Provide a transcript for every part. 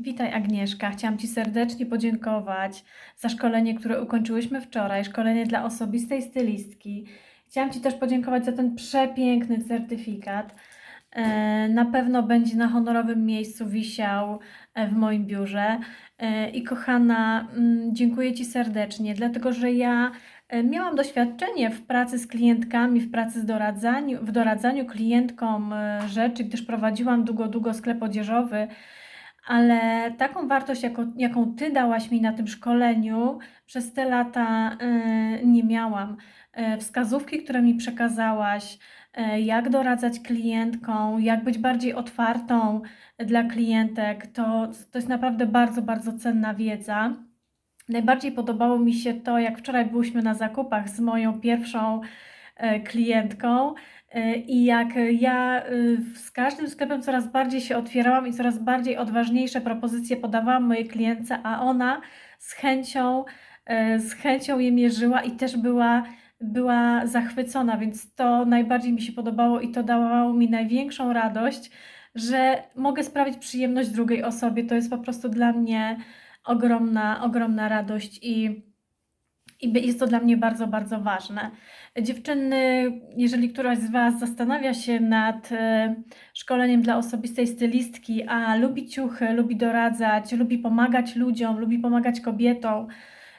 Witaj Agnieszka, chciałam Ci serdecznie podziękować za szkolenie, które ukończyłyśmy wczoraj, szkolenie dla osobistej stylistki. Chciałam Ci też podziękować za ten przepiękny certyfikat. E, Na pewno będzie na honorowym miejscu wisiał e, w moim biurze. E, I kochana, mm, dziękuję Ci serdecznie, dlatego że ja miałam doświadczenie w pracy z klientkami, w pracy z doradzaniu, w doradzaniu klientkom rzeczy, gdyż prowadziłam długo, długo sklep odzieżowy. Ale taką wartość, jaką, jaką Ty dałaś mi na tym szkoleniu, przez te lata y, nie miałam. Y, Wskazówki, które mi przekazałaś, y, jak doradzać klientkom, jak być bardziej otwartą dla klientek, to, to jest naprawdę bardzo, bardzo cenna wiedza. Najbardziej podobało mi się to, jak wczoraj byłyśmy na zakupach z moją pierwszą klientką e, i jak ja e, z każdym sklepem coraz bardziej się otwierałam i coraz bardziej odważniejsze propozycje podawałam mojej klientce, a ona z chęcią, e, z chęcią je mierzyła i też była, była zachwycona, więc to najbardziej mi się podobało i to dawało mi największą radość, że mogę sprawić przyjemność drugiej osobie. To jest po prostu dla mnie ogromna, ogromna radość i, i jest to dla mnie bardzo, bardzo ważne. Dziewczyny, jeżeli któraś z Was zastanawia się nad e, szkoleniem dla osobistej stylistki, a lubi ciuchy, lubi doradzać, lubi pomagać ludziom, lubi pomagać kobietom,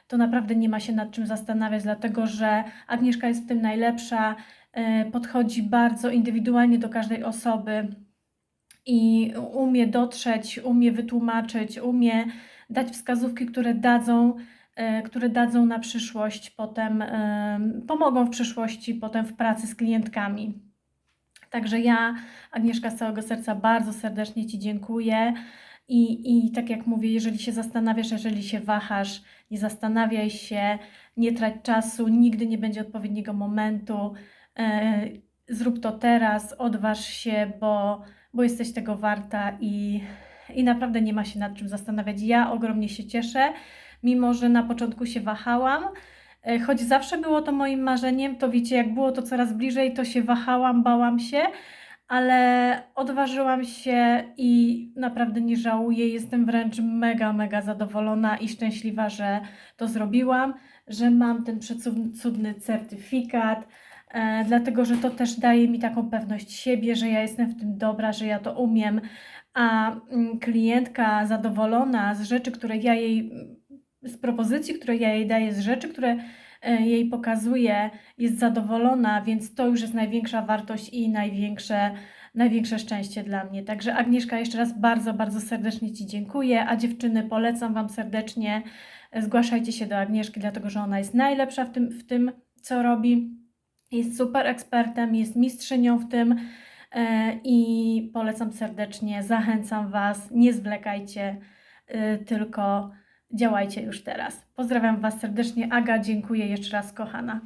to naprawdę nie ma się nad czym zastanawiać, dlatego że Agnieszka jest w tym najlepsza, e, podchodzi bardzo indywidualnie do każdej osoby i umie dotrzeć, umie wytłumaczyć, umie dać wskazówki, które dadzą, które dadzą na przyszłość, potem em, pomogą w przyszłości, potem w pracy z klientkami. Także ja, Agnieszka, z całego serca bardzo serdecznie Ci dziękuję. I, I tak jak mówię, jeżeli się zastanawiasz, jeżeli się wahasz, nie zastanawiaj się, nie trać czasu, nigdy nie będzie odpowiedniego momentu. E, zrób to teraz, odważ się, bo, bo jesteś tego warta i, i naprawdę nie ma się nad czym zastanawiać. Ja ogromnie się cieszę, mimo że na początku się wahałam. E, Choć zawsze było to moim marzeniem, to wiecie, jak było to coraz bliżej, to się wahałam, bałam się, ale odważyłam się i naprawdę nie żałuję. Jestem wręcz mega, mega zadowolona i szczęśliwa, że to zrobiłam, że mam ten przecudny certyfikat, e, dlatego że to też daje mi taką pewność siebie, że ja jestem w tym dobra, że ja to umiem, a mm, klientka zadowolona z rzeczy, które ja jej, z propozycji, które ja jej daję, z rzeczy, które e, jej pokazuję, jest zadowolona, więc to już jest największa wartość i największe, największe szczęście dla mnie. Także Agnieszka, jeszcze raz bardzo, bardzo serdecznie Ci dziękuję, a dziewczyny polecam Wam serdecznie, e, zgłaszajcie się do Agnieszki, dlatego że ona jest najlepsza w tym, w tym co robi. Jest super ekspertem, jest mistrzynią w tym e, i polecam serdecznie, zachęcam Was, nie zwlekajcie, tylko działajcie już teraz. Pozdrawiam Was serdecznie. Aga, dziękuję jeszcze raz, kochana.